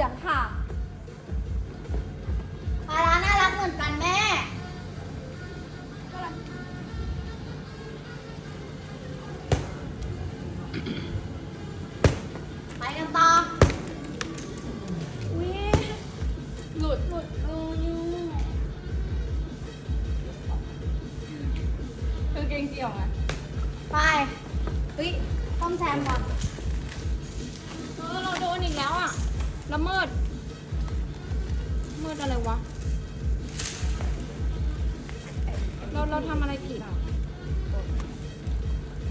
ลืองค่ะพาราน่ารักเหมือนกันแม่ เราเราทำอะไรผิดอะ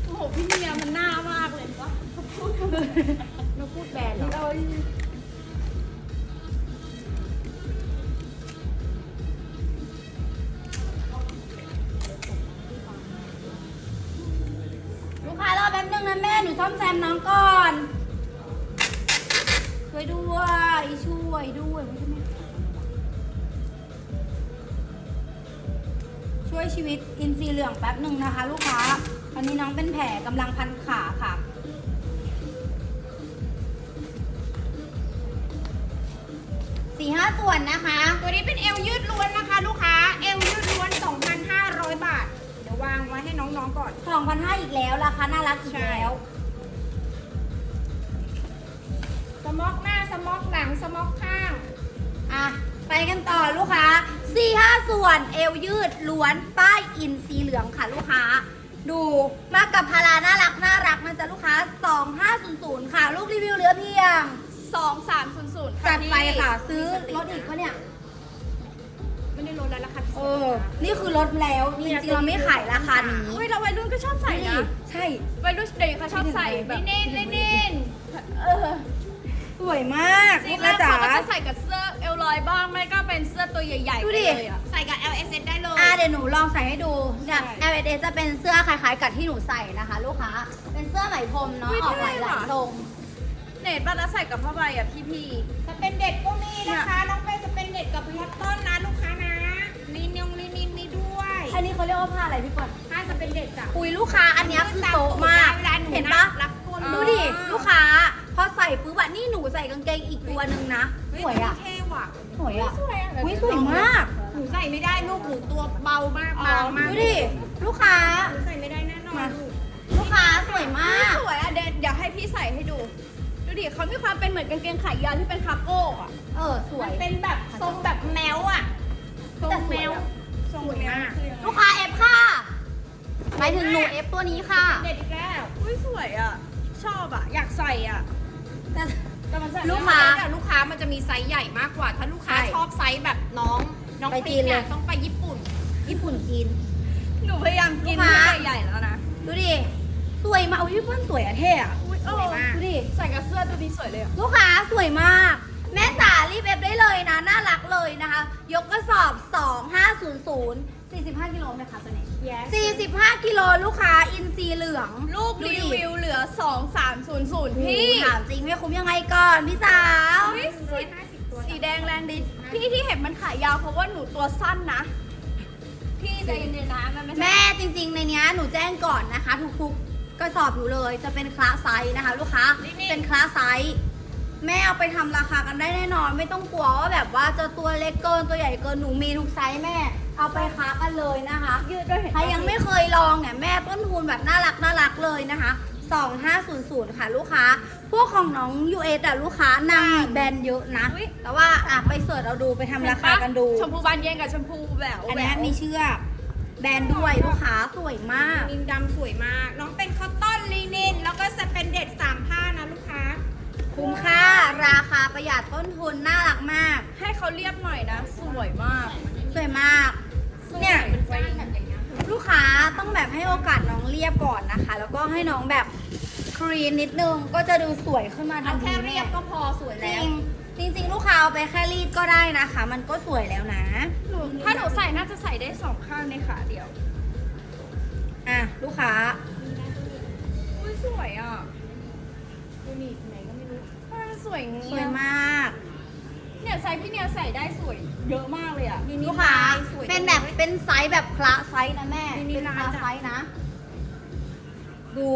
โอ้โหพี่เมียมันหน้ามากเลยวะเขาพูดเราพูดแบนเหรอลูก ช่วยชีวิตอินทรีเหลืองแป๊บหนึ่งนะคะ ลูกค้าตอนนี้น้องเป็นแผลกำลังพันขาค่ะ สี่ห้าส่วนนะคะ ตัวนี้เป็นเอวยืดล้วนนะคะ ลูกค้า เอวยืดล้วน 2,500 บาท เดี๋ยววางไว้ให้น้องๆก่อน สองพันห้าอีกแล้วราคาน่ารักอีกใช่แล้ว สม็อกหน้า สม็อกหลัง สม็อกข้าง อะ ไปกันต่อลูกค้า สี่ห้าส่วน เอวยืดล้วนป้ายอินสีเหลืองค่ะลูกค้า ดูมากับพาราน่ารักน่ารักนะจ๊ะลูกค้า 2500 ค่ะ ลูกรีวิวเหลือเพียง 2300จัดไปค่ะซื้อรถอีกก็เนี่ย ไม่ได้ลดแล้วราคาพิเศเอษอนี่คือรถแล้วจริงๆเราไม่ขายราคานี้ เฮ้ยเราวัยรุ่นก็ชอบใส่นะ ใช่ วัยรุ่นเดี๋ยวนี้เขาชอบใส่แบบเน้นๆเน้นๆเออ สวยมากจริลูงกแล้ค้าวจ๋า เขาก็จะใส่กับเสื้อเอลลอยบ้างไม่ก็เป็นเสื้อตัวใหญ่ๆดูดิ ไปเลยอะใส่กับ L S S ได้เลยอะเดี๋ยวหนูลองใส่ให้ดูเนี่ยใช่ L S S จะเป็นเสื้อคล้ายๆกับที่หนูใส่นะคะ ลูกค้า เป็นเสื้อไหมพรมเนาะอุ๊ยออกหลายเท่หลายว่ะทรง เน็ตบ้านแล้วใส่กับผ้าใบอะพี่พี่จะเป็นเด็กก็มีนะคะน้องเป้จะเป็นเด็กกับพัตต้นนะลูกค้านะลีนิงลีนินนี่ด้วยอันนี้เขาเรียกว่าผ้าอะไรพี่ปอนถ้าจะเป็นเด็กจ้ะ อุยลูกค้าอันเนี้ยคือโซะมากเวลาหนูเห็นปะรักก้นดูดิ ลูกค้าพ อใส่ปุ๊บอะนี่หนูใส่กางเกงอีกตัวหนึ่งนะเฮ้สวยอะเท่ว่ะสวยอะสวยอะอุ้ยสวยมากหนูใส่ไม่ได้ลูกหนูตัวเบามากบางมากดูดิลูกค้าหนูใส่ไม่ได้แน่นอนลูกลูกค้าสวยมาอุ๊ยกสวยอะเดี๋ยวเดี๋ยวให้พี่ใส่ให้ดูดูดิเขามีความเป็นเหมือนกางเกงขายาวที่เป็นคาร์โก้อะเออสวมัยนเป็นแบบทรงแบบแมวอะทรงแต่สแมวยวอะทรงแมวลูกค้าเอฟค่ะหมายถึงหนูเอฟตัวนี้ค่ะเด็ดอีกแล้วอุ้ยสวยอะชอบอะอยากใส่อะแต่แต่มันใส่ ลูกค้าแต่ลูกค้ามันจะมีไซส์ใหญ่มากกว่า ถ้าลูกค้าใช่ชอบไซส์แบบน้องน้องไปปีจีนเลยเนี่ยต้องไปญี่ปุ่น ญี่ปุ่นจีน หนูพยายามกินลูกค้าให้ใหญ่ๆแล้วนะ ดูดิ สวยมากอุ้ยพี่เพื่อนสวยอะเท่อะอุ้ยสวยมาก ดูดิ ใส่กับเสื้อตัวนี้สวยเลยอะลูกค้าสวยมาก แม่จ๋ารีบเอฟได้เลยนะ น่ารักเลยนะคะ ยกกระสอบ 2500 45กิโลไหมคะตัวนี้ 45 กิโลลูกค้าอินซีเหลืองลูกดูรีดิวิวเหลือ 2300พี่ถามจริงไม่คุ้มยังไงก่อนพี่สาว อุ๊ยสีสีแดงแรงดิพี่ที่เห็นมันขายยาวเพราะว่าหนูตัวสั้นนะ พี่ใจเย็นๆนะมันไม่ใช่แม่จริงๆ ในเนี้ยหนูแจ้งก่อนนะคะ ทุกๆกระสอบหนูเลยจะเป็นคลาสไซส์นะคะ ลูกค้าเป็นคลาสไซส์แม่เอาไปทำราคากันได้แน่นอน ไม่ต้องกลัวว่าแบบว่าจะตัวเล็กเกินตัวใหญ่เกินหนูมีทุกไซส์แม่ เอาไปค้ากันเลยนะคะยืดด้วยเห็นใครยังไม่เคยลองเนี่ยแม่ต้นทุนแบบน่ารักน่ารักเลยนะคะ 2500 ค่ะลูกค้า พวกของน้อง US อะลูกค้านางมีแบรนด์เยอะนะแต่ว่าอะไปเสิร์ชเอาดูไปทำราคากันดู ชมพูบานเย็นกับชมพูแหววอันเนี้ยมีเชือกแบรนด์ด้วยลูกค้าสวยมากนินดำสวยมาก น้องเป็นคอตตอนลีนิน แล้วก็จะเป็นเด็ดสามผ้านะลูกค้า คุ้มค่าราคาประหยัดต้นทุนน่ารักมาก ให้เขาเรียบหน่อยนะ สวยมาก สวยมาก เนี่ยเป็นก้านแบบอย่างเงี้ยลูกค้าต้องแบบให้โอกาสน้องเรียบก่อนนะคะ แล้วก็ให้น้องแบบครีนนิดนึงก็จะดูสวยขึ้นมาทัเอานทีแค่เรียบก็พอสวยจแล้ริวงจริง ๆ ลูกค้าเอาไปแค่รีดก็ได้นะคะ มันก็สวยแล้วนะหนูถ้าหนูใส่น่าจะใส่ได้สองข้างในขาเดียวอะลูกค้า อุ้ยสวยอะดูนี่ไหนก็ไม่รู้ทำไมมันสวยอย่างสงี้วยอะมาก เนี่ยไซส์พี่เนี่ยใส่ได้สวยเยอะมากเลยอะลูกค้าสวยเป็นแบบเป็นไซส์แบบคละไซส์นะแม่มินิเป็นคละลายจ้ะ ไซส์นะ ดู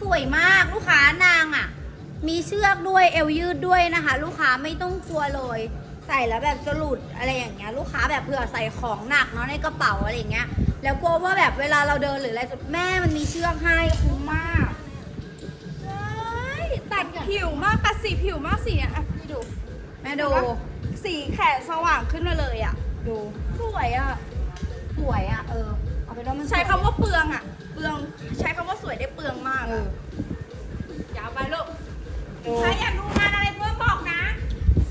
สวยมากลูกค้านางอะ มีเชือกด้วยเอวยืดด้วยนะคะ ลูกค้าไม่ต้องกลัวเลย ใส่แล้วแบบจะหลุดอะไรอย่างเงี้ย ลูกค้าแบบเผื่อใส่ของหนักเนาะในกระเป๋าอะไรอย่างเงี้ย แล้วกลัวว่าแบบเวลาเราเดินหรืออะไรแม่มันมีเชือกให้คุ้มมากเฮ้ยตัดผิวมากตัดสีผิวมากสีอะอะพี่ดู แม่ดู สีแขนสว่างขึ้นมาเลยอะ ดูสวยอะ สวยอะ เออ เอาไปนว่ามันสวยใช้คำว่าเปลืองอะ เปลือง ใช้คำว่าสวยได้เปลืองมากเออะอยาวไปลูก ดู ใครอยากดูงานอะไรเพื่อนบอกนะ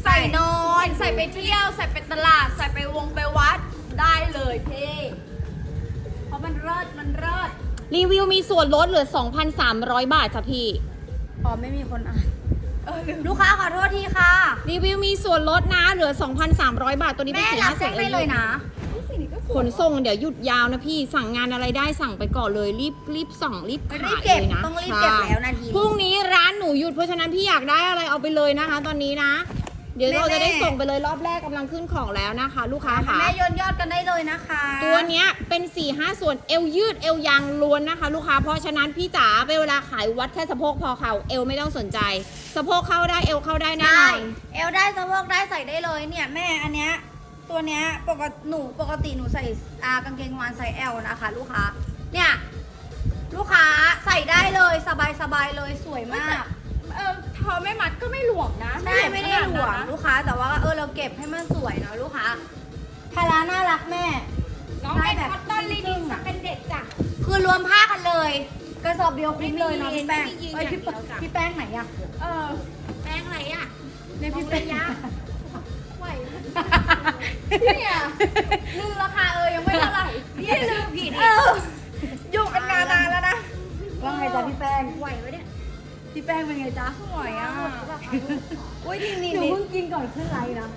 ใส่นอน ใส่ไปเที่ยว ใส่ไปตลาด ใส่ไปวงไปวัดได้เลยพี่เพราะมันเลิศมันเลิศรีวิวมีส่วนลดเหลือ 2,300 บาทจ้ะพี่ อ๋อไม่มีคนอ่านเออ ลืมลูกค้าขอโทษทีค่ะ รีวิวมีส่วนลดนะเหลือ 2,300 บาทตัวนี้เป็นแม่สีรับห้าแจ้งได้เลยนะ สีนี้ก็สขวยนส่งเดี๋ยวหยุดยาวนะพี่สั่งงานอะไรได้สั่งไปก่อนเลยรีบรีบสั่งรีบรีขายบเก็บเลยนะต้องรีบเก็บใช่แล้วนาทีพรุ่งนี้ร้านหนูหยุดเพราะฉะนั้นพี่อยากได้อะไรเอาไปเลยนะคะ ตอนนี้นะ เดี๋ยวเราแม่จะได้แม่ส่งไปเลยรอบแรกกำลังขึ้นของแล้วนะคะ ลูกค้าค่ะ แม่ยนยอดกันได้เลยนะคะ ตัวเนี้ยเป็น4ี่ห้าส่วนเอวยืดเอวยางล้วนนะคะ ลูกค้าเพราะฉะนั้นพี่จ๋าไปเวลาขายวัดแค่สะโพกพอเขาเอวไม่ต้องสนใจ สะโพกเข้าได้เอวเข้าได้แน่นได้อนเอลได้สะโพกได้ใส่ได้เลยเนี่ยแม่อันเนี้ยตัวเนี้ยปกติหนูปกติหนูใส่อากางเกงวานไซส์ L นะคะ ลูกค้าเนี่ยลูกค้าใส่ได้เลยสบายสบายๆเลยสวยมากเออ เธอไม่มัดก็ไม่หลวมนะใช่ไม่ได้หลวมขนานั้นนะลูกค้า แต่ว่าเออเราเก็บให้มันสวยเนาะลูกค้าพาราน่ารักแม่ น้องเป็นคอตตอนลีนินสเป็นเด็กจ้ะคือรวมผ้ากันเลย กระสอบเดียวคุ้มเลยเนาะไม่มีพี่แป้งไม่มียืนเอ้ยพี่อย่างเดียวจ้ะพี่แป้งไหนอะเออแป้งอะไรอะเนี่ยพี่แป้งไหวเนี่ยลืมราคาเออยังไม่เท่าไหร่พี่ลืมกี่เอดิออยู่กันนานๆแล้วนะว่าไงจ๊ะพี่แป้งไหวไหมเนี่ย พี่แป้งเป็นไงจ๊ะสวยอะอุ้ยนี่นี่หนูนี่เพิ่งกินก่อนขึ้นไลน์นะ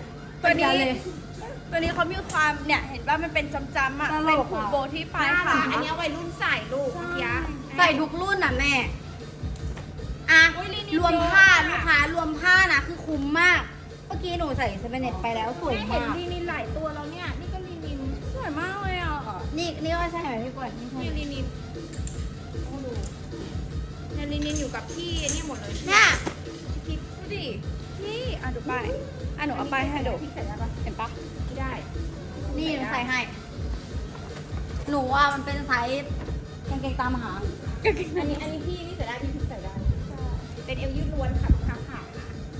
ตัวนี้เหมือกัเลย ตัวนี้เขามีความเนี่ย เห็นว่ามันเป็นจำๆอะ ตลเป็นกผูอะกโบที่ปลายขาอันนี้วัยรุ่นใส่ลูกเมื่อกี้ใส่ทุกรุ่นน่ะแม่ อะ อุ๊ยลินินรวมผ้าเยอะอะลูกค้ารวมผ้านะคือคุ้มมาก เมื่อกี้หนูใส่สเปนเน็ตไปแล้วสวยไม่เห็นมาก ลีนินหลายตัวแล้วเนี่ย นี่ก็ลีนินสวยมากเลยอะ นี่นี่ก็ใช่ไหมพี่กวนนี่ใช่นี่ลีนินโอ้โหเนี่ยลีนินอยู่กับพี่นี่หมดเลยเนี่ย พี่ดูดิพี่อะดูป้ายอะหนูเอาป้ายให้ดูพี่ใส่ได้ปะเห็นปะไม่ได้ นี่หนูใส่ให้ หนูว่ามันเป็นไซส์กางเกงตามหาอันนี้อันนี้พี่นี่ใส่ได้พี่พี่ใส่ได้ เป็นเอวยืดล้วนค่ะขาขา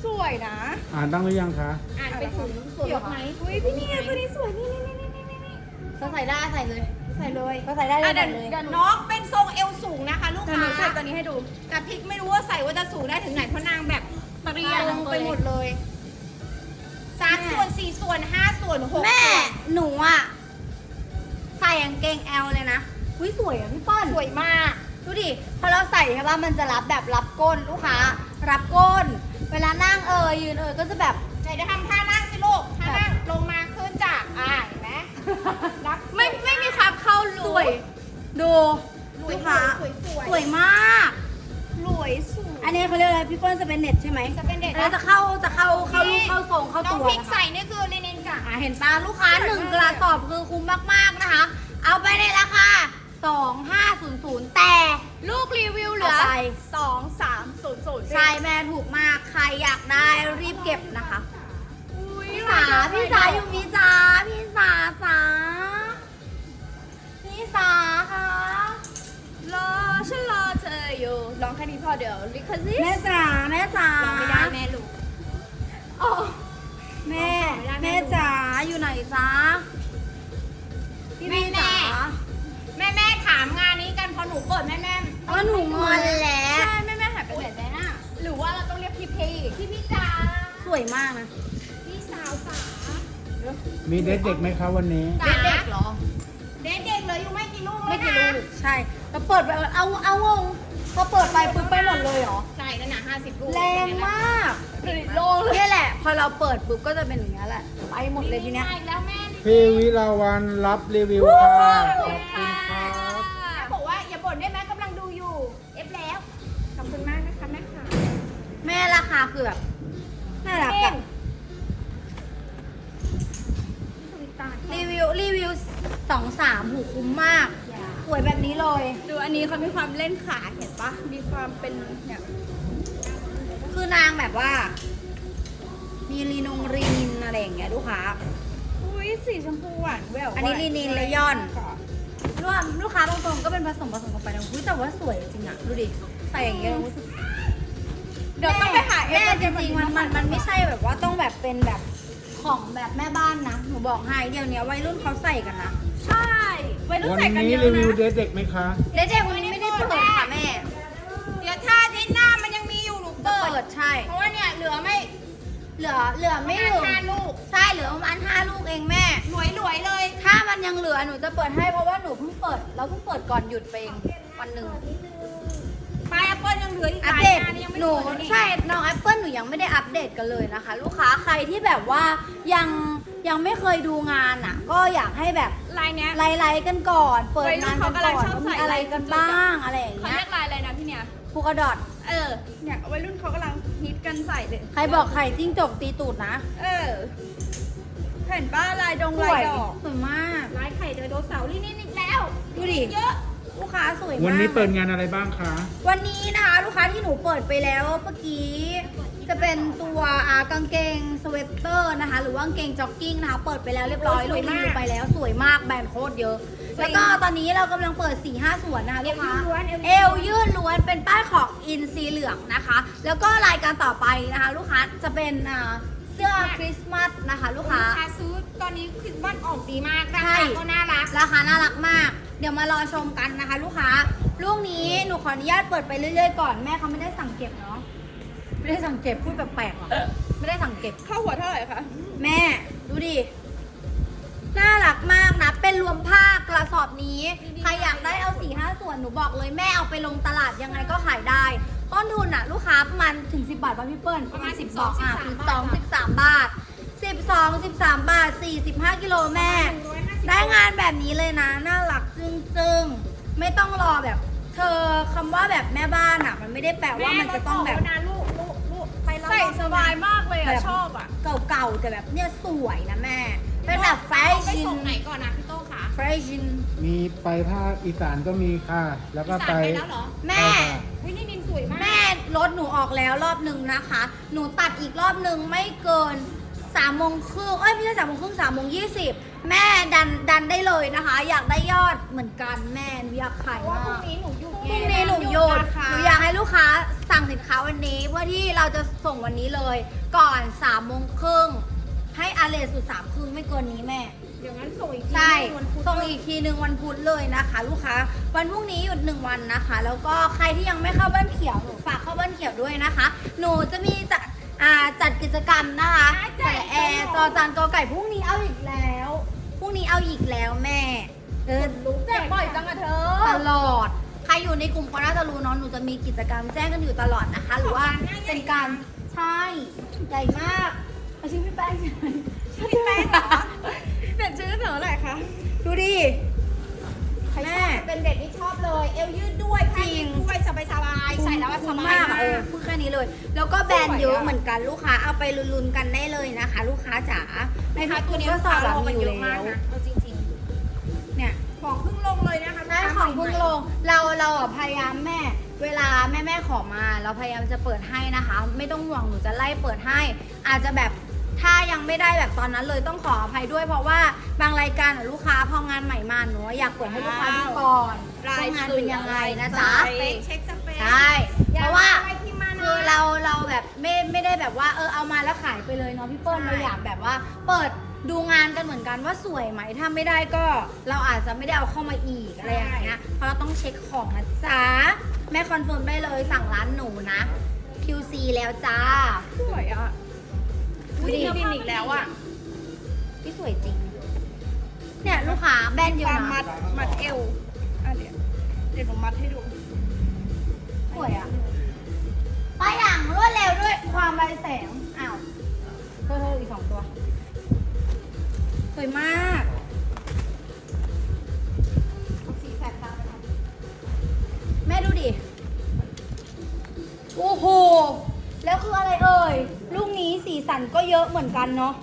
สวยนะ อ่านบ้างหรือยังคะอ่านไปถึงส่วนลดไหมอุ้ยพี่นี่ไงตัวนี้สวยนี่นี่นี่นี่นี่นี่ก็ใส่ได้ใส่เลย ใส่เลยก็ใส่ได้เลอะยเดี๋ยวใส่เลย เดี๋ยวน้องเป็นทรงเอวสูงนะคะลูกเดี๋ยวค้าหนูใส่ตัวนี้ให้ดู แต่พริกไม่รู้ว่าใส่ว่าจะสูงได้ถึงไหนเพราะนางแบบเปรียลงไปหมดเลยสามส่วนสี่ส่วนห้าส่วนหกแม่ส่วนหนูอะใส่กางเกงแอลเลยนะอุ้ยสวยอะพี่เป้อนสวยมาก ดูดิพอเราใส่ใช่ป่ะมันจะรับแบบรับก้นลูกค้า รับก้น เวลานั่งเออยืนเออก็จะแบบ ไหนจะทำท่านั่งสิลูกท่านั่งลงมาขึ้นจากอ่าเห็นไหมรับ ไม่ไม่มีความเข้า ส รู วย ดูสวยลูกค้าสวยสวยสวยมากรวยสูงอันนี้เขาเรียกอะไรพี่เปิ้ลจะเป็นเน็ตใช่ไหมจะเป็นเด็กแล้วจะเข้าจะเข้าเข้าลูกเข้าทรงเข้าน้องตัวพริกนะคะใส่นี่คือลินินจ้ะอะเห็นปะลูกค้าหนึ่งกระสอบคือคุ้มมากๆนะคะ เอาไปในราคา2500 แต่ลูกรีวิวเหลือเอาไปสองสามศูนย์ศูนย์ใช่แม่ถูกมากใครอยากได้รีบเก็บนะคะ พี่สาพี่สาอยู่มีสาพี่สาสาพี่ สาค่ะรอฉันรอเธออยู่ร้องแค่นี้พอเดี๋ยวลิขสิทแม่ธิ์จ๋าแม่จ๋าลองไม่ได้แม่ลูกโอ้แม่แม่จ๋าอยู่ไหนจ๊ะพี่พี่จ๋าแม่แม่ถามงานนี้กันพอหนูเปิดแม่แม่เออหนูงอนแล้วใช่แม่แม่หายไปไหนแล้วน่ะหรือว่าเราต้องเรียกพี่พีพี่พี่จ๋าสวยมากนะพี่สาวจ๋ามีเด็กเด็กไหมคะวันนี้ จ๋าเด็กๆเหรอ ไม่กี่ลูกไม่แล้วกี่นะลูกใช่แล้วเปิดไปเอาเอางงพอเปิดไปปุ๊บไปหมดเลยเหรอ ใช่นั่นน่ะห้าสิบลูกแรงมากโลงเลยนี่แหละ พอเราเปิดปุ๊บก็จะเป็นอย่างนี้ยแหละ ไปหมดเลยทีเนี้ย มาอีกแล้วแม่พี่วิลาวันรับรีวิวค่ะขอบคุณครับ แม่บอกว่าอย่าบ่นได้ไหมกำลังดูอยู่ เอฟแล้ว ขอบคุณมากนะคะแม่ค่ะแม่ราคาคือแบบน่ารักเอ็อะมรีวิวรีวิวสองสามหูคุ้มมาก สวยแบบนี้เลย ดูอันนี้เขามีความเล่นขาเห็นปะมีความเป็นเนี่ยขคือนางแบบว่า มีลีนงรีนินอะไรอย่างเงี้ยลูกค้า อุ้ยสีชมพูหวานแหววอันนี้ลินินเลยย่อนลูกค้าลูกค้าบางคนก็เป็นผสมผสมกันไปนะอุ๊ยแต่ว่าสวยจริงอะดูดิใส่อย่างเงี้ยรู้สึกเดี๋ยวต้องไปหาแม่จริงๆมันมันมันไม่ใช่แบบว่าต้องแบบเป็นแบบของแบบแม่บ้านนะหนูบอกให้เดี๋ยวนี้วัยรุ่นเขาใส่กันนะ ใช่ ไว้รุ่นวันใส่กันนี้เยอะรีวิวนะเดทเด็กไหมคะ เด็กๆวันนี้ไม่ได้เปิดค่ะแม่ เดี๋ยวถ้าอาที่หน้ามันยังมีอยู่หนูจะเปิเปิด ดใช่ เพราะว่าเนี่ยเหลือไม่เหลือเหลือไม่ถึงห้าลูก ใช่เหลือประมาณห้าลูกเองแม่หลวยหลวยๆเลย ถ้ามันยังเหลือหนูจะเปิดให้เพราะว่าหนูเพิ่งเปิดเราเพิ่งเปิดก่อนหยุดไปเองวันหนึ่งปลายแอปเปิลยังเหลืออีกหอัปลายเดตงานยังไม่หนูเปิดนี่ใช่น้องแอปเปิลหนูยังไม่ได้อัปเดตกันเลยนะคะ ลูกค้าใครที่แบบว่ายัง ยังไม่เคยดูงานอะ ก็อยากให้แบบลายเนี้ย ไล่ไล่กันก่อน เปิดวัยรุ่งานนกัเขานกำลัก่งอนชอบว่าใส่มีอะไรกันบ้างอะไรอย่างเขาเงี้เรียยกลายอะไรนะพี่เนี่ย พูกระดอทเออ เนี่ยวัยรุ่นเขากำลังฮิตกันใส่เลยใครบอกไข่จิ้งจกตีตูดนะเออเห็นป้าลายดงสลาวยยดอกสวยมาก ลายไข่ไดโนเสาร์นี่นี่อีกแล้วดูดิ เยอะ ลูกค้าสวยมาก วันนี้เปิดงานอะไรบ้างคะ วันนี้นะคะ ลูกค้าที่หนูเปิดไปแล้วเมื่อกี้จะ เป็นตัวอ่ากางเกงสเวตเตอร์นะคะ หรือว่ากางเกงจ็อกกิ้งนะคะ เปิดไปแล้วเรียบร้อยโอ้ลูยกสวยรีมากวิวไปแล้วสวยมากแบรนด์โคตรเยอะจริงแล้วก็ตอนนี้เรากำลังเปิด 4 5 ส่วนนะคะลูกค้าเอวยืดล้วนเอวยืดล้วนเป็นป้ายของอินซีเหลืองนะคะ แล้วก็รายการต่อไปนะคะ ลูกค้าจะเป็นอ่าเสื้อคริสต์มาสนะคะลูกค้าลูกค้าซื้อตอนนี้คริสต์มาสออกดีมากราใช่ คาก็น่ารัก ราคาน่ารักมาก เดี๋ยวมารอชมกันนะคะ ลูกค้าลูกนี้หนูขออนุญาตเปิดไปเรื่อยๆก่อนแม่เขาไม่ได้สั่งเก็บเนาะ ไม่ได้สั่งเก็บพูดแปลกๆหรอไม่ได้สั่งเก็บเข้าหัวเท่าไหร่คะ แม่ดูดิ น่ารักมากนะ เป็นรวมผ้ากระสอบนี้ ใครอยากได้เอาสี่ห้าส่วนหนูบอกเลยแม่เอาไปลงตลาดยังไงก็ขายได้ ต้นทุนอะลูกค้าประมาณถึง 10 บาทป่ะพี่เปิ้ลประมาณ10 12อะ13 12 13บาท 12 13 บาท 45 กิโลแม่ ได้งานแบบนี้เลยนะ น่ารักจึ้งๆไม่ต้องรอแบบ เธอคำว่าแบบแม่บ้านอะมันไม่ได้แปลว่ามันจะต้องแบบ ใส่สบายมากเลยแบอะบชอบอะเก่าๆแต่แบบเนี่ยสวยนะแม่ เป็นแบบแฟเอาไปชั่ส่งนไหนก่อนนะพี่โต้คะแฟชั่นมีไปภาคอีสานก็มีค่ะ แล้วก็อีสานไป ไปแล้วเหรอแม่วินี่นินสวยมาก แม่รถหนูออกแล้วรอบหนึ่งนะคะ หนูตัดอีกรอบหนึ่งไม่เกินสามโมงครึ่งเอ้ยไม่ใช่สามโมงครึ่งสามโมงยี่สิบแม่ดันดันได้เลยนะคะ อยากได้ยอดเหมือนกันแม่หนูอยากขายเพราะว่าพมารุ่งกนี้หนูหยุดพรุ่งนี้หนูหยุดราคาหนูอยากให้ลูกค้า สั่งสินค้าวันนี้เพื่อที่เราจะส่งวันนี้เลย ก่อนสามโมงครึ่งให้อาเลสุดสามครึ่งไม่เกินนี้แม่ เดี๋ยวงั้นส่งอีกทีใช่ วันพุธส่งอีกทีหนึ่งวันพุธเลยนะคะ ลูกค้า วันพรุ่งนี้หยุดหนึ่งวันนะคะ แล้วก็ใครที่ยังไม่เข้าบ้านเขียวหนูฝากเข้าบ้านเขียวด้วยนะคะ หนูจะมีจัดอ่าจัดกิจกรรมนะคะใส่แอร์จอจานกอไก่พรุ่งนี้เอาอีกแล้วพรุ่งนี้เอาอีกแล้วแม่เออแจกบ่อยจังอะเธอ ตลอดใค รอยู่ในกลุ่มก็น่าจะรู้เนาะหนูจะมีกิจกรรมแจ้งกันอยู่ตลอดนะคะ หรือว่าเป็นการใช่ใหญ่มากเอาชื่อพี่แป้งใช่ไหมพี่แป้งเหรอเปลี่ยนชื่อเถอะอะไรคะดูดิ ใครชแม่ อบเป็นเด็กที่ชอบเลย เอวยืดด้วยผ้ายืดด้วยสบายสบายๆใส่แล้วสคุ้มบายมากมาอะเออกพูดแค่นี้เลย แล้วก็แบรนด์เยอะเหมือนกันลูกค้าเอาไปลุนๆกันได้เลยนะคะ ลูกค้าจ๋าในนะคะทุกตัวนี้ก็สอบหลังมันอเยยู่อะมากแล้วนะเอาจริง ของเพิ่งลง เราเราอะพยายามแม่ เวลาแม่แม่ๆขอมา เราพยายามจะเปิดให้นะคะ ไม่ต้องห่วงหนูจะไล่เปิดให้ อาจจะแบบถ้ายังไม่ได้แบบตอนนั้นเลยต้องขออภัยด้วยเพราะว่าบางรายการอะลูกค้าพองานใหม่มาหนูอยากเปิดให้ลูกค้าดูก่อนว่างานเป็นยังไงนะจ๊ะสเปคเช็คสเปคใช่เพราะว่าอะไรที่มานะคือเราเราแบบไม่ไม่ได้แบบว่าเออเอามาแล้วขายไปเลยเนาะพี่เปิ้ลใช่เราอยากแบบว่าเปิด ดูงานกันเหมือนกันว่าสวยไหม ถ้าไม่ได้ก็เราอาจจะไม่ได้เอาเข้ามาอีกอะไรอย่างเงี้ย เพราะเราต้องเช็คของนะจ๊ะ แม่คอนเฟิร์มได้เลยสั่งร้านหนูนะ QC แล้วจ้า สวยอะดูดิดินอีกแล้วอะที่สวยจริง เนี่ยลูกค้าแบรนด์เดียวการมันะดมัดเอวอะเดี๋ยวเดี๋ยวผมมัดให้ดู สวยอะไปอย่างรวดเร็วด้วยความไรแสง อ้าวโทษโทษอีกสองตัว สวยมากสีแสัตามแม่ดูดิ โอ้โห แล้วคืออะไรเอ่ย ลูกนี้สีสันก็เยอะเหมือนกันเนาะ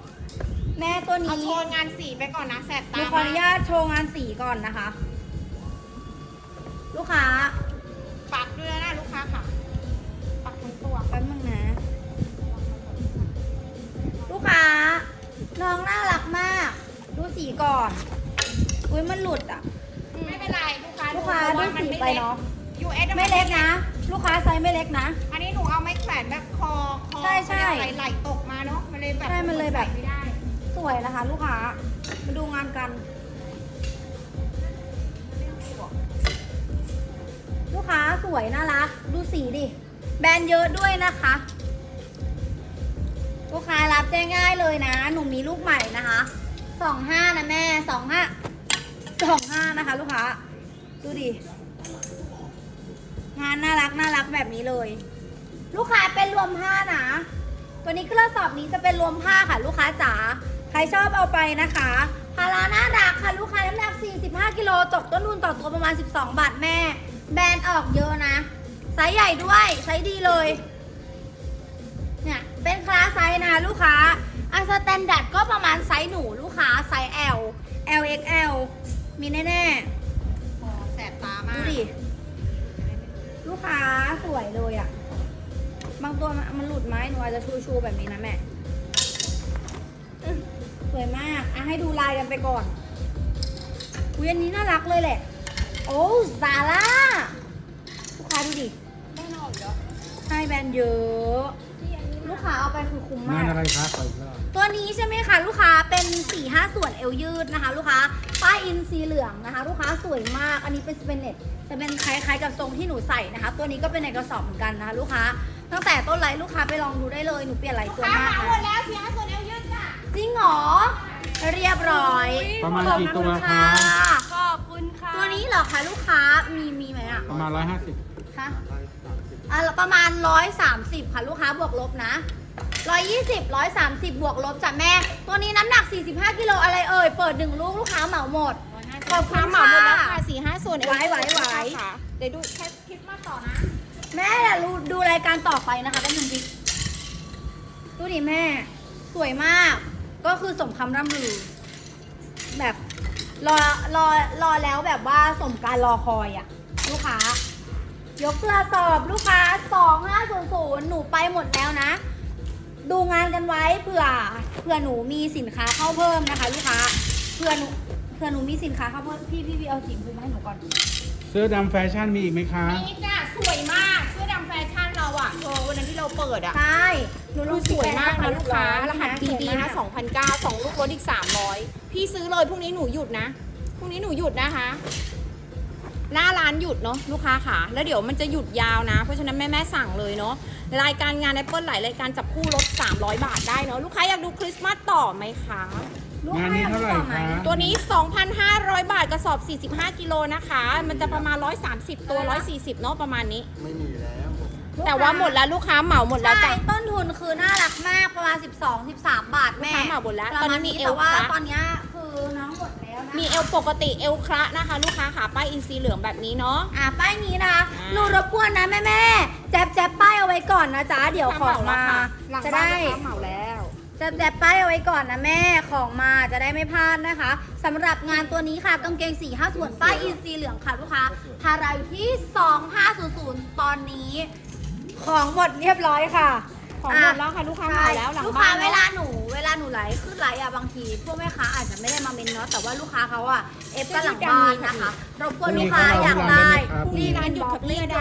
แม่ตัวนี้เอาโชว์งานสีไปก่อนนะแสบตาขออนุญาตโชว์งานสีก่อนนะคะ ลูกค้า ปักด้วยนะลูกค้าค่ะ ปักทั้งตัวแป๊บนึงนะ ลูกค้า น้องน่ารักมาก สีก่อน อุ้ยมันหลุดอะ ไม่เป็นไรลูกค้าลูกค้าเพระว่ดูสีไปเนาะยูเอสไม่เล็กนะ ลูกค้าไซส์ไม่เล็กนะ อันนี้หนูเอาไม้แขวนแบบคอคอใช่ใช่ไหลไหลตกมาเนาะ มันเลยแบบใช่มันเลยแบบใส่ไม่ได้ สวยนะคะ ลูกค้า มาดูงานกัน ลูกค้าสวยน่ารัก ดูสีดิ แบรนด์เยอะด้วยนะคะ ลูกค้ารับแจ้งง่ายเลยนะ หนูมีลูกใหม่นะคะ สองห้านะแม่สองห้าสองห้านะคะลูกค้า ดูดิ งานน่ารักน่ารักแบบนี้เลย ลูกค้าเป็นรวมผ้านะ ตัวนี้กระสอบนี้จะเป็นรวมผ้าค่ะ ลูกค้าจ๋า ใครชอบเอาไปนะคะพาราน่ารักค่ะลูกค้าน้ำหนัก 45 กิโลตกต้นทุนต่อตัวประมาณ 12 บาทแม่ แบรนด์ออกเยอะนะ ไซส์ใหญ่ด้วย ไซส์ดีเลย เนี่ยเป็นคลาสไซส์นะลูกค้า อันสแตนดาร์ดก็ประมาณไซส์หนูลูกค้าไซส์ L L XL มีแน่อ๋อแสบตาๆมาดูกดิ ลูกค้าสวยเลยอะ่ะ บางตัวมันมันหลุดไหมหนูอาจจะชูชูๆแบบนี้นะแม่อื้อสวยมากอะให้ดูลายกันไปก่อนอุ้ยอันนี้น่ารักเลยแหละ โอ้ซาร่าลูกค้าดูดิไม่นอกเยอะใช่แบรนด์เยอะ ลูกค้าเอาไปคือคุ้มงามานก อะไรคะขออีกรอบตัวนี้ใช่ไหมคะลูกค้าเป็น4ี่ห้าส่วนเอวยืดนะคะ ลูกค้าป้ายอินสีเหลืองนะคะ ลูกค้าสวยมากอันนี้เป็นสเปนเน็ตจะเป็นคล้ายๆกับทรงที่หนูใส่นะคะ ตัวนี้ก็เป็นในกระสอบเหมือนกันนะคะ ลูกค้าตั้งแต่ต้นไลน์ลูกค้าไปลองดูได้เลยหนูเปลี่ยนหลายตัวค้ามากเหมาหมดนะแล้วเสียส่วนเอวยืดจ้ะจริงเหรอเรียบร้อยประมาณกี่ตัวขอบณคะขอบคุณค่ะ ตัวนี้เหรอคะลูกค้ามีมีไหมอะประมาณ150คะ อะประมาณ 130 ค่ะลูกค้าบวกลบนะ 120 130 บวกลบจ้ะแม่ ตัวนี้น้ำหนัก 45 กิโลอะไรเอ่ย เปิดหนึ่งลูกลูกค้าเหมาหมด ขอบคุณเหมาหมดแล้วค่ะค่ะสี่ห้าส่วนเอวไหวไหวไหวค่ะเดี๋ยวดูแค่คลิปมาต่อนะ แม่อย่าดูดูรายการต่อไปนะคะแป๊บนึงดิดูดิแม่ สวยมาก ก็คือสมคำร่ำลือ แบบรอรอรอแล้วแบบว่าสมการรอคอยอะลูกค้า ยกกระสอบลูกค้า 2500 หนูไปหมดแล้วนะ ดูงานกันไว้เผื่อเผื่อหนูมีสินค้าเข้าเพิ่มนะคะลูกค้าเผื่อหนูเผื่อหนูมีสินค้าเข้าเพิ่มพี่พี่พี่เอาสีชมพูมาให้หนูก่อนเสื้อดำแฟชั่นมีอีกไหมคะ นี่จ้ะสวยมากเสื้อดำแฟชั่นเราอะเธอวันนั้นที่เราเปิดอะใช่หนูลดูงสวยมากนะสีลูกค้าแปดรหัสสวย BB มากนะ2,009สองลูกลดอีก 300 พี่ซื้อเลยพรุ่งนี้หนูหยุดนะพรุ่งนี้หนูหยุดนะคะ หน้าร้านหยุดเนาะลูกค้าค่ะ แล้วเดี๋ยวมันจะหยุดยาวนะ เพราะฉะนั้นแม่แม่ๆสั่งเลยเนาะรายการงาน Apple หลายรายการจับคู่ลด 300 บาทได้เนาะลูกค้าอยากดูคริสต์มาสต่อไหมคะลูกงานค้นี้เท่าไหร่อยกดูต่อคะมตัวนี้ 2,500 บาทกระสอบ 45 กิโลนะคะ มันจะประมาณ 130 ตัว 140 เนาะประมาณนี้ ไม่มีแล้วผมแต่ว่าหมดแล้วลูกค้าเหมาหมดแล้วใช่จ้ะต้นทุนคือน่ารักมากประมาณ 12 13 บาทแม่ลูกค้าเหมาหมดแล้วประตอนมานี้ณมีนี้เอแต่ลว่าคละตอนเนี้ยคือน้องหมดแล้วนะ มีเอลปกติเอลคละนะคะ ลูกค้าขาป้ายอินซีเหลืองแบบนี้เนาะ อะป้ายนี้นะคะอ่าหนูรบกวนนะแม่แม่ๆแจ๊บแจ๊บป้ายเอาไว้ก่อนนะจ๊ะเดี๋ยวของมา หลังจะบ้านได้ ลูกค้าเหมาแล้ว แจ๊บแจ๊บป้ายเอาไว้ก่อนนะแม่ของมาจะได้ไม่พลาดนะคะสำหรับงานตัวนี้ค่ะกางเกง4 5ส่วนป้ายอินซีเหลืองค่ะลูกค้าทาราอยู่ที่ 2500 ตอนนี้ ของหมดเรียบร้อยค่ะ ของหมดแล้วค่ะลูกค้าเหมาแล้วหลังลูกบ้าค้านเวเนาะลาหนูเวลาหนูไลฟ์ขึ้นไลฟ์อะบางทีพวกแม่ค้าอาจจะไม่ได้มาเมนเนาะแต่ว่าลูกค้าเขาอะเอฟกันหลังบ้านนะคะรบกวนลูกค้าอยากได้พรุ่งนี้ร้านร้านหยุดขับเรียกได้